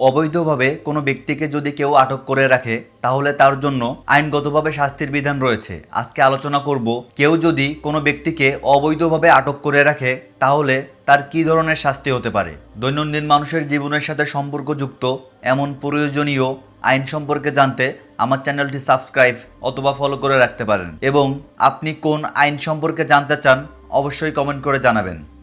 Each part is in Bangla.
অবৈধভাবে কোনো ব্যক্তিকে যদি কেউ আটক করে রাখে, তাহলে তার জন্য আইনগতভাবে শাস্তির বিধান রয়েছে। আজকে আলোচনা করব, কেউ যদি কোনো ব্যক্তিকে অবৈধভাবে আটক করে রাখে, তাহলে তার কী ধরনের শাস্তি হতে পারে? দৈনন্দিন মানুষের জীবনের সাথে সম্পর্কযুক্ত এমন প্রয়োজনীয় আইন সম্পর্কে জানতে আমার চ্যানেলটি সাবস্ক্রাইব অথবা ফলো করে রাখতে পারেন। এবং আপনি কোন আইন সম্পর্কে জানতে চান, অবশ্যই কমেন্ট করে জানাবেন।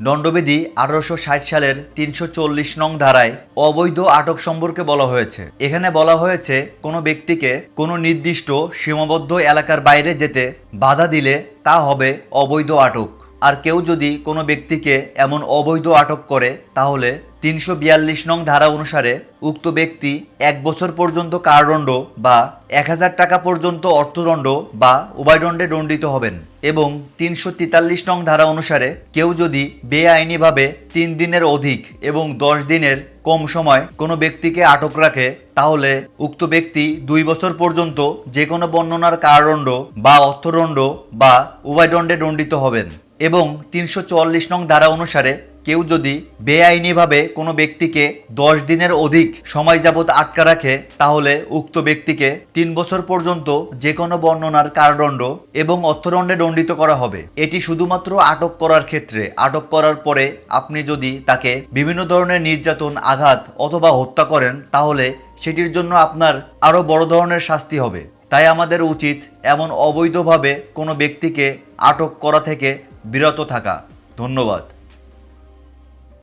দণ্ডবিধি আঠারোশো ষাট সালের তিনশো চল্লিশ নং ধারায় অবৈধ আটক সম্পর্কে বলা হয়েছে। এখানে বলা হয়েছে, কোনো ব্যক্তিকে কোনো নির্দিষ্ট সীমাবদ্ধ এলাকার বাইরে যেতে বাধা দিলে তা হবে অবৈধ আটক। আর কেউ যদি কোনো ব্যক্তিকে এমন অবৈধ আটক করে, তাহলে তিনশো বিয়াল্লিশ নং ধারা অনুসারে উক্ত ব্যক্তি এক বছর পর্যন্ত কারাদণ্ড বা এক হাজার টাকা পর্যন্ত অর্থদণ্ড বা উভয়দণ্ডে দণ্ডিত হবেন এবং তিনশো তেতাল্লিশ নং ধারা অনুসারে কেউ যদি বেআইনিভাবে তিন দিনের অধিক এবং দশ দিনের কম সময় কোনো ব্যক্তিকে আটক রাখে, তাহলে উক্ত ব্যক্তি দুই বছর পর্যন্ত যে কোনো বর্ণনার কারাদণ্ড বা অর্থদণ্ড বা উভয়দণ্ডে দণ্ডিত হবেন। এবং তিনশো চুয়াল্লিশ নং ধারা অনুসারে কেউ যদি বেআইনিভাবে কোনো ব্যক্তিকে দশ দিনের অধিক সময় যাবত আটকা রাখে, তাহলে উক্ত ব্যক্তিকে তিন বছর পর্যন্ত যে কোনো বর্ণনার কারাদণ্ড এবং অর্থদণ্ডে দণ্ডিত করা হবে। এটি শুধুমাত্র আটক করার ক্ষেত্রে। আটক করার পরে আপনি যদি তাকে বিভিন্ন ধরনের নির্যাতন, আঘাত অথবা হত্যা করেন, তাহলে সেটির জন্য আপনার আরও বড় ধরনের শাস্তি হবে। তাই আমাদের উচিত এমন অবৈধভাবে কোনো ব্যক্তিকে আটক করা থেকে বিরত থাকা। ধন্যবাদ।